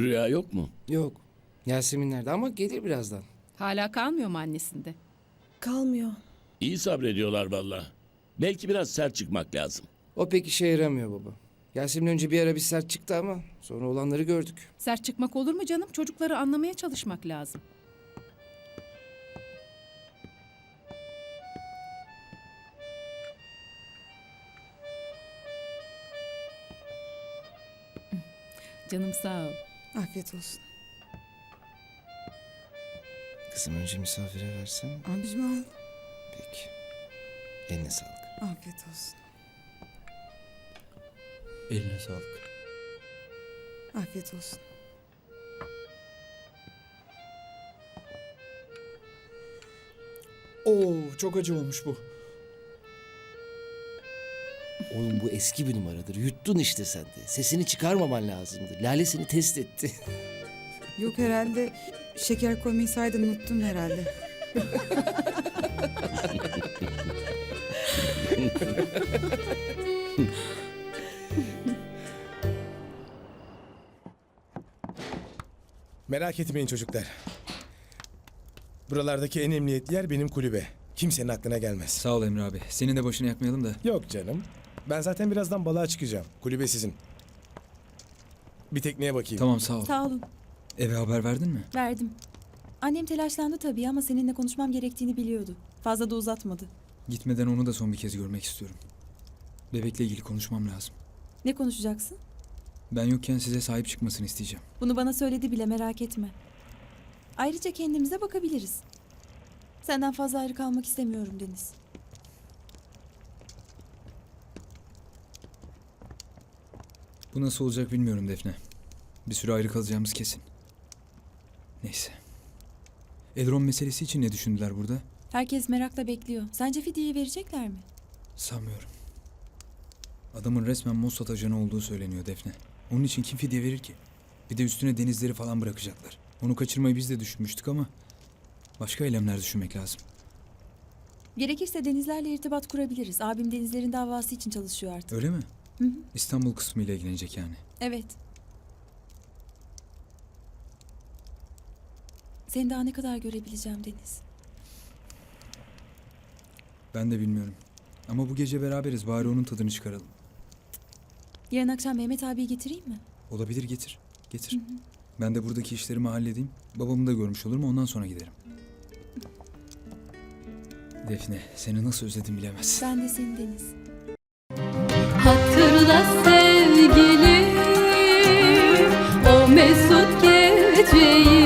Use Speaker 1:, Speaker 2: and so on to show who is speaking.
Speaker 1: Rüya yok mu?
Speaker 2: Yok. Yasemin nerede ama gelir birazdan.
Speaker 3: Hala kalmıyor mu annesinde?
Speaker 4: Kalmıyor.
Speaker 1: İyi sabrediyorlar valla. Belki biraz sert çıkmak lazım.
Speaker 2: O pek işe yaramıyor baba. Yasemin önce bir ara bir sert çıktı ama sonra olanları gördük.
Speaker 3: Sert çıkmak olur mu canım? Çocukları anlamaya çalışmak lazım. Canım sağ ol.
Speaker 4: Afiyet olsun.
Speaker 2: Kızım önce misafire versen.
Speaker 4: Abicim al.
Speaker 2: Peki. Eline sağlık.
Speaker 4: Afiyet olsun.
Speaker 5: Eline sağlık.
Speaker 4: Afiyet olsun.
Speaker 5: Oo çok acı olmuş bu.
Speaker 2: Oğlum bu eski bir numaradır. Yuttun işte sen de. Sesini çıkarmaman lazımdı. Lale seni test etti.
Speaker 4: Yok herhalde şeker koymayı saydın unuttun herhalde.
Speaker 6: Merak etmeyin çocuklar. Buralardaki en emniyetli yer benim kulübe. Kimsenin aklına gelmez.
Speaker 5: Sağ ol Emre abi. Senin de başını yakmayalım da.
Speaker 6: Yok canım. Ben zaten birazdan balığa çıkacağım. Kulübe sizin. Bir tekneye bakayım.
Speaker 5: Tamam sağ ol.
Speaker 7: Sağ olun.
Speaker 5: Eve haber verdin mi?
Speaker 7: Verdim. Annem telaşlandı tabii ama seninle konuşmam gerektiğini biliyordu. Fazla da uzatmadı.
Speaker 5: Gitmeden onu da son bir kez görmek istiyorum. Bebekle ilgili konuşmam lazım.
Speaker 7: Ne konuşacaksın?
Speaker 5: Ben yokken size sahip çıkmasını isteyeceğim.
Speaker 7: Bunu bana söyledi bile merak etme. Ayrıca kendimize bakabiliriz. Senden fazla ayrı kalmak istemiyorum Deniz.
Speaker 5: Bu nasıl olacak bilmiyorum Defne. Bir süre ayrı kalacağımız kesin. Neyse. Elron meselesi için ne düşündüler burada?
Speaker 7: Herkes merakla bekliyor. Sence fidyeyi verecekler mi?
Speaker 5: Sanmıyorum. Adamın resmen Mossad ajanı olduğu söyleniyor Defne. Onun için kim fidye verir ki? Bir de üstüne denizleri falan bırakacaklar. Onu kaçırmayı biz de düşünmüştük ama... Başka eylemler düşünmek lazım.
Speaker 7: Gerekirse denizlerle irtibat kurabiliriz. Abim denizlerin davası için çalışıyor artık.
Speaker 5: Öyle mi?
Speaker 7: Hı hı.
Speaker 5: İstanbul kısmıyla ilgilenecek yani.
Speaker 7: Evet. Seni daha ne kadar görebileceğim Deniz?
Speaker 5: Ben de bilmiyorum. Ama bu gece beraberiz. Bari onun tadını çıkaralım.
Speaker 7: Yarın akşam Mehmet abiyi getireyim mi?
Speaker 5: Olabilir getir. Getir. Ben de buradaki işlerimi halledeyim. Babamı da görmüş olurum ondan sonra giderim. Defne seni nasıl özledim bilemezsin.
Speaker 7: Ben de seni Deniz.
Speaker 8: Hatırla sevgilim o mesut geceyi